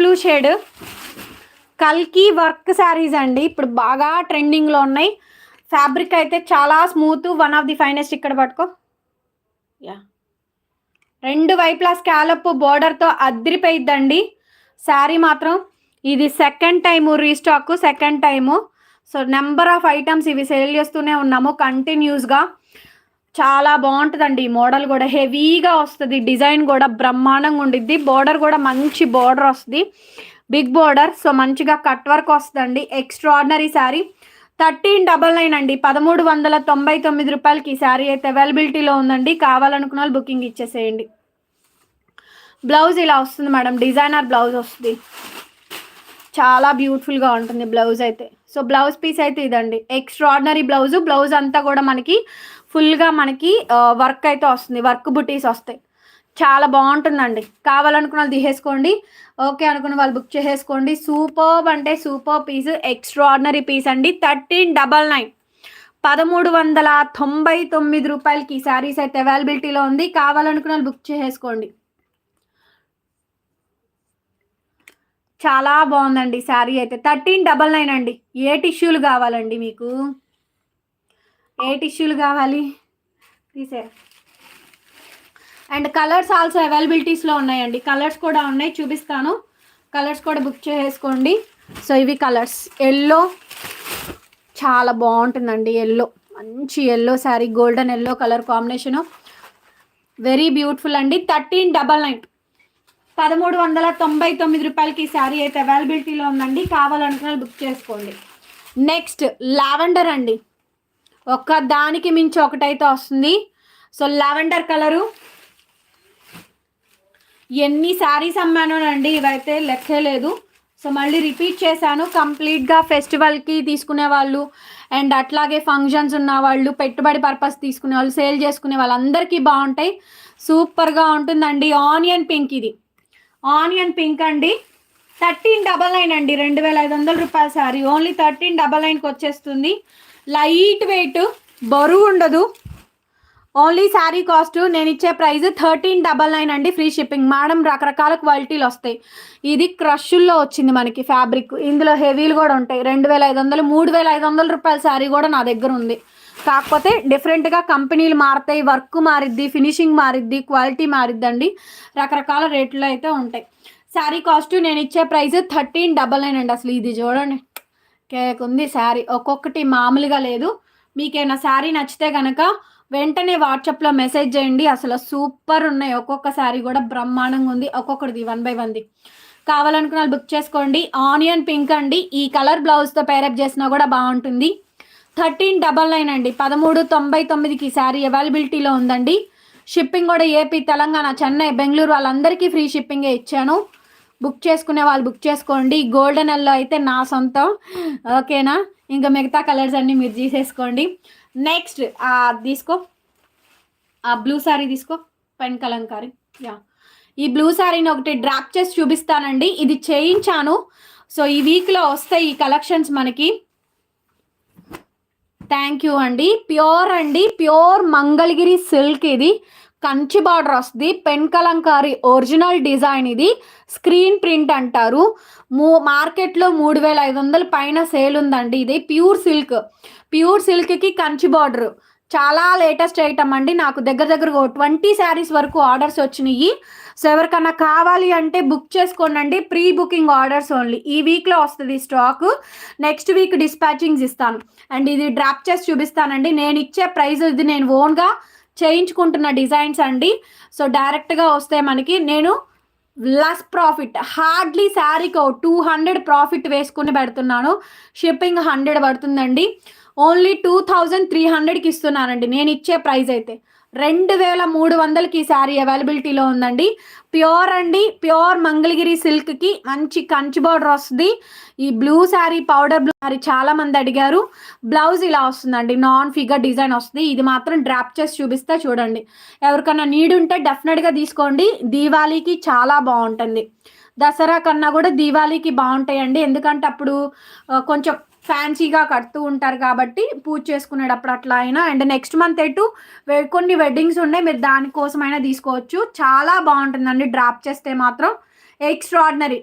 Blue shade. కల్కి work saris అండి. ఇప్పుడు బాగా ట్రెండింగ్లో ఉన్నాయి. ఫ్యాబ్రిక్ అయితే చాలా smooth one of the finest ఇక్కడ పట్టుకో. యా. రెండు వైపులా స్కాలప్ బోర్డర్తో అద్రిపోయిద్దండి. శారీ మాత్రం ఇది second time restock second time. So number of items ఇవి సేల్ చేస్తూనే ఉన్నాము. కంటిన్యూస్గా చాలా బాగుంటుందండి ఈ మోడల్ కూడా. హెవీగా వస్తుంది డిజైన్ కూడా బ్రహ్మాండంగా ఉండిద్ది. బోర్డర్ కూడా మంచి బోర్డర్ వస్తుంది. బిగ్ బోర్డర్ సో మంచిగా కట్ వర్క్ వస్తుందండి. Extraordinary sari. Thirteen double nine అండి. పదమూడు వందల తొంభై తొమ్మిది రూపాయలకి ఈ శారీ అయితే అవైలబిలిటీలో ఉందండి. కావాలనుకున్న వాళ్ళు బుకింగ్ ఇచ్చేసేయండి. బ్లౌజ్ ఇలా వస్తుంది మేడం. డిజైనర్ బ్లౌజ్ వస్తుంది. చాలా బ్యూటిఫుల్గా ఉంటుంది బ్లౌజ్ అయితే. సో బ్లౌజ్ పీస్ అయితే ఇదండి. ఎక్స్ట్రాడినరీ బ్లౌజ్ బ్లౌజ్ అంతా కూడా మనకి ఫుల్గా మనకి వర్క్ అయితే వస్తుంది. వర్క్ బుటీస్ వస్తాయి. చాలా బాగుంటుందండి. కావాలనుకున్న వాళ్ళు తీసేసుకోండి. ఓకే అనుకున్న వాళ్ళు బుక్ చేసేసుకోండి. సూపర్ అంటే సూపర్ పీస్ ఎక్స్ట్రాడినరీ పీస్ అండి. థర్టీన్ డబల్ నైన్ పదమూడు వందల తొంభై తొమ్మిది రూపాయలకి ఈ శారీస్ అయితే అవైలబిలిటీలో ఉంది. కావాలనుకున్న వాళ్ళు బుక్ చేసేసుకోండి. చాలా బాగుందండి శారీ అయితే. థర్టీన్ డబల్ నైన్ అండి. ఏ టిష్యూలు కావాలండి మీకు? ఏ టిష్యూలు కావాలి? తీసే అండ్ కలర్స్ ఆల్సో అవైలబిలిటీస్లో ఉన్నాయండి. కలర్స్ కూడా ఉన్నాయి చూపిస్తాను. కలర్స్ కూడా బుక్ చేసుకోండి. సో ఇవి కలర్స్. ఎల్లో. చాలా బాగుంటుందండి ఎల్లో. మంచి yellow sari golden yellow colour combination. Very beautiful అండి. Thirteen double nine. పదమూడు వందల తొంభై తొమ్మిది రూపాయలకి ఈ శారీ అయితే అవైలబిలిటీలో ఉందండి. కావాలనుకున్న బుక్ చేసుకోండి. నెక్స్ట్ లావెండర్ అండి. ఒక్క దానికి మించి ఒకటైతే వస్తుంది. సో లావెండర్ కలరు ఎన్ని శారీస్ అమ్మానోనండి ఇవైతే లెక్కే లేదు. సో మళ్ళీ రిపీట్ చేశాను. కంప్లీట్గా ఫెస్టివల్కి తీసుకునే వాళ్ళు అండ్ అట్లాగే ఫంక్షన్స్ ఉన్న వాళ్ళు పెట్టుబడి పర్పస్ తీసుకునే వాళ్ళు సేల్ చేసుకునే వాళ్ళందరికీ బాగుంటాయి. సూపర్గా ఉంటుందండి. ఆనియన్ పింక్ ఇది. ఆనియన్ పింక్ అండి. థర్టీన్ డబల్ నైన్ అండి. రెండు వేల ఐదు వందల రూపాయల శారీ ఓన్లీ థర్టీన్ డబల్ నైన్కి వచ్చేస్తుంది. లైట్ వెయిట్ బరువు ఉండదు. ఓన్లీ శారీ కాస్ట్ నేను ఇచ్చే ప్రైస్ థర్టీన్ డబల్ నైన్ అండి. Free shipping. మేడం రకరకాల క్వాలిటీలు వస్తాయి. ఇది క్రష్ల్లో వచ్చింది మనకి ఫ్యాబ్రిక్. ఇందులో హెవీలు కూడా ఉంటాయి. రెండు వేల ఐదు వందలు మూడు వేల ఐదు వందల రూపాయల శారీ కూడా నా దగ్గర ఉంది. కాకపోతే డిఫరెంట్గా కంపెనీలు మారుతాయి వర్క్ మారిద్ది ఫినిషింగ్ మారిద్ది క్వాలిటీ మారిద్దండి. రకరకాల రేట్లు అయితే ఉంటాయి. శారీ కాస్ట్ నేను ఇచ్చే ప్రైస్ థర్టీన్ డబల్ నైన్ అండి అసలు ఇది చూడండి. కేక్ ఉంది శారీ. ఒక్కొక్కటి మామూలుగా లేదు. మీకేమైనా శారీ నచ్చితే కనుక వెంటనే వాట్సాప్లో మెసేజ్ చేయండి. అసలు సూపర్ ఉన్నాయి. ఒక్కొక్క శారీ కూడా బ్రహ్మాండంగా ఉంది. ఒక్కొక్కటిది వన్ బై వన్ది. కావాలనుకున్న వాళ్ళు బుక్ చేసుకోండి. ఆనియన్ పింక్ అండి. ఈ కలర్ బ్లౌజ్తో పేరప్ చేసినా కూడా బాగుంటుంది. థర్టీన్ డబల్ నైన్ అండి. పదమూడు తొంభై తొమ్మిదికి శారీ అవైలబిలిటీలో ఉందండి. షిప్పింగ్ కూడా ఏపీ తెలంగాణ చెన్నై బెంగళూరు వాళ్ళందరికీ ఫ్రీ షిప్పింగే ఇచ్చాను. బుక్ చేసుకునే వాళ్ళు బుక్ చేసుకోండి. గోల్డెన్ ఎల్లో అయితే నా సొంతం. ఓకేనా? ఇంకా మిగతా కలర్స్ అన్నీ మీరు తీసేసుకోండి. నెక్స్ట్ తీసుకో. ఆ బ్లూ శారీ తీసుకో. పెన్ కలంకారీ. యా. ఈ బ్లూ శారీని ఒకటి డ్రాప్ చేసి చూపిస్తానండి. ఇది చేయించాను. సో ఈ వీక్లో వస్తాయి ఈ కలెక్షన్స్ మనకి. థ్యాంక్ యూ అండి. ప్యూర్ అండి. ప్యూర్ మంగళగిరి సిల్క్ ఇది. కంచి బార్డర్ వస్తుంది. పెన్ కలంకారీ ఒరిజినల్ డిజైన్ ఇది. స్క్రీన్ ప్రింట్ అంటారు. మూ మార్కెట్లో మూడు వేల ఐదు వందల పైన సేల్ ఉందండి ఇది. Pure silk. ప్యూర్ సిల్క్కి కంచి బార్డర్. చాలా లేటెస్ట్ ఐటమ్ అండి. నాకు దగ్గర దగ్గర ట్వంటీ శారీస్ వరకు ఆర్డర్స్ వచ్చినాయి సో ఎవరికన్నా కావాలి అంటే బుక్ చేసుకోనండి. ప్రీ బుకింగ్ ఆర్డర్స్ ఓన్లీ ఈ వీక్లో వస్తుంది స్టాక్ నెక్స్ట్ వీక్ డిస్పాచింగ్స్ ఇస్తాను. అండ్ ఇది డ్రాప్ చేసి చూపిస్తానండి. నేను ఇచ్చే ప్రైస్ ఇది నేను ఓన్గా చేయించుకుంటున్న డిజైన్స్ అండి. సో డైరెక్ట్గా వస్తే మనకి నేను లెస్ ప్రాఫిట్ హార్డ్లీ శారీకి టూ హండ్రెడ్ ప్రాఫిట్ వేసుకుని పెడుతున్నాను. షిప్పింగ్ హండ్రెడ్ పడుతుందండి. ఓన్లీ టూ థౌజండ్ త్రీ హండ్రెడ్కి ఇస్తున్నానండి. నేను ఇచ్చే ప్రైస్ అయితే రెండు వేల మూడు వందలకి ఈ శారీ అవైలబిలిటీలో ఉందండి. ప్యూర్ అండి. ప్యూర్ మంగళగిరి సిల్క్కి మంచి కంచి బార్డర్ వస్తుంది. ఈ blue sari powder blue sari చాలా మంది అడిగారు. బ్లౌజ్ ఇలా వస్తుందండి. నాన్ ఫిగర్ డిజైన్ వస్తుంది. ఇది మాత్రం డ్రాప్ చేసి చూపిస్తే చూడండి. ఎవరికన్నా నీడ్ ఉంటే డెఫినెట్గా తీసుకోండి. దీవాళీకి చాలా బాగుంటుంది. దసరా కన్నా కూడా దీవాళీకి బాగుంటాయండి. ఎందుకంటే అప్పుడు కొంచెం ఫ్యాన్సీగా కడుతూ ఉంటారు కాబట్టి పూజ చేసుకునేటప్పుడు అట్లా అయినా. అండ్ నెక్స్ట్ మంత్ ఎటు కొన్ని వెడ్డింగ్స్ ఉన్నాయి. మీరు దానికోసమైనా తీసుకోవచ్చు. చాలా బాగుంటుందండి. డ్రాప్ చేస్తే మాత్రం. ఎక్స్ట్రాడినరీ.